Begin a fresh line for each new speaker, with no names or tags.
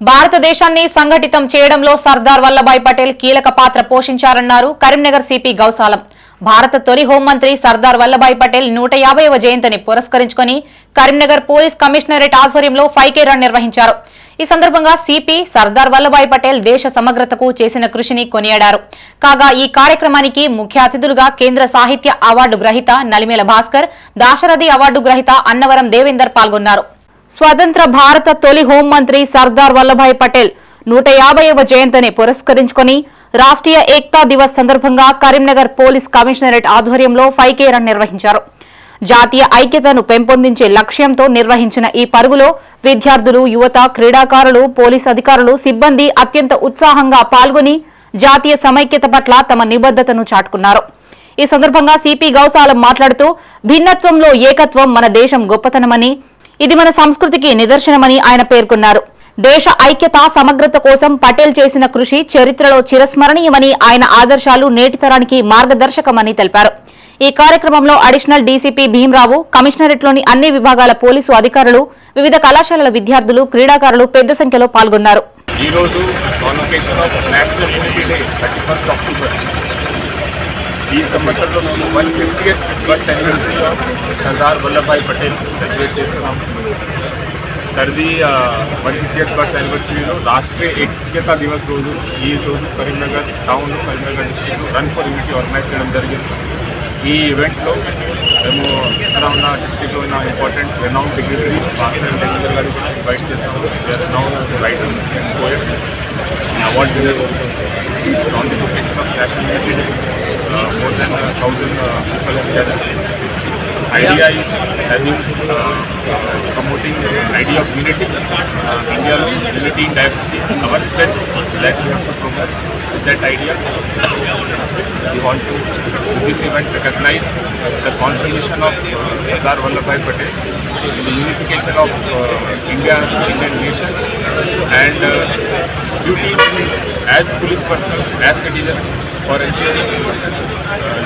భారతదేశాన్ని సంఘటితం చేయడంలో సర్దార్ వల్లభాయ్ పటేల్ కీలక పాత్ర పోషించారన్నారు కరీంనగర్ సిపి గౌసాలం భారత తొలి హోంమంత్రి సర్దార్ వల్లభాయ్ పటేల్ నూట యాభైవ జయంతిని పురస్కరించుకుని కరీంనగర్ పోలీస్ కమిషనరేట్ ఆధ్వర్యంలో ఫైకే కే రన్ నిర్వహించారు. ఈ సందర్భంగా సిపి సర్దార్ వల్లభాయ్ పటేల్ దేశ సమగ్రతకు చేసిన కృషిని కొనియాడారు. కాగా ఈ కార్యక్రమానికి ముఖ్య అతిథులుగా కేంద్ర సాహిత్య అవార్డు గ్రహీత నలిమేల భాస్కర్ దాశరథి అవార్డు గ్రహీత అన్నవరం దేవేందర్ పాల్గొన్నారు. స్వతంత్ర భారత తొలి హోంమంత్రి సర్దార్ వల్లభాయ్ పటేల్ నూట యాభైవ జయంతిని పురస్కరించుకుని రాష్ట్రీయ ఏక్తా దివస్ సందర్భంగా కరీంనగర్ పోలీస్ కమిషనరేట్ ఆధ్వర్యంలో ఫైకే రన్ నిర్వహించారు. జాతీయ ఐక్యతను పెంపొందించే లక్ష్యంతో నిర్వహించిన ఈ పరుగులో విద్యార్థులు యువత క్రీడాకారులు పోలీస్ అధికారులు సిబ్బంది అత్యంత ఉత్సాహంగా పాల్గొని జాతీయ సమైక్యత పట్ల తమ నిబద్దతను చాటుకున్నారు. ఈ సందర్భంగా సిపి గౌసాలం మాట్లాడుతూ భిన్నత్వంలో ఏకత్వం మన దేశం గొప్పతనమని ఇది మన సంస్కృతికి నిదర్శనమని ఆయన పేర్కొన్నారు. దేశ ఐక్యత సమగ్రత కోసం పటేల్ చేసిన కృషి చరిత్రలో చిరస్మరణీయమని ఆయన ఆదర్శాలు నేటి తరానికి మార్గదర్శకమని తెలిపారు. ఈ కార్యక్రమంలో అడిషనల్ డీసీపీ భీమరావు కమిషనరేట్లోని అన్ని విభాగాల పోలీసు అధికారులు వివిధ కళాశాలల విద్యార్థులు క్రీడాకారులు పెద్ద సంఖ్యలో పాల్గొన్నారు.
ఈ సంవత్సరంలో మేము వన్ ఫిఫ్టీ బర్త్ యానివర్సరీలో సర్దార్ వల్లభాయ్ పటేల్ సెలబ్రేట్ చేస్తున్నాం. సర్ది వన్ ఫిఫ్టీ బర్త్ యానివర్సరీలో రాష్ట్రీయ ఏకతా దివస్ రోజు. ఈ రోజు Karimnagar town Karimnagar district run for unity organise చేయడం జరిగింది. ఈ ఈవెంట్లో మేము ఇక్కడ ఉన్న డిస్టిక్లో ఉన్న ఇంపార్టెంట్ రెనౌన్ డిగ్రీ మాస్టర్ డెలివర్ గారు ఇన్వైట్ చేస్తాము renowned writer poet award winner on the occasion of National more than a thousand uh, people have gathered. Idea is having uh, promoting the idea of unity. Uh, India unity in diversity, our strength that we have to promote. That idea, we want to this event recognize the contribution of uh, Sardar Patel in the unification of uh, India, Indian nation, and uh, duty as police personnel, as citizens, Fora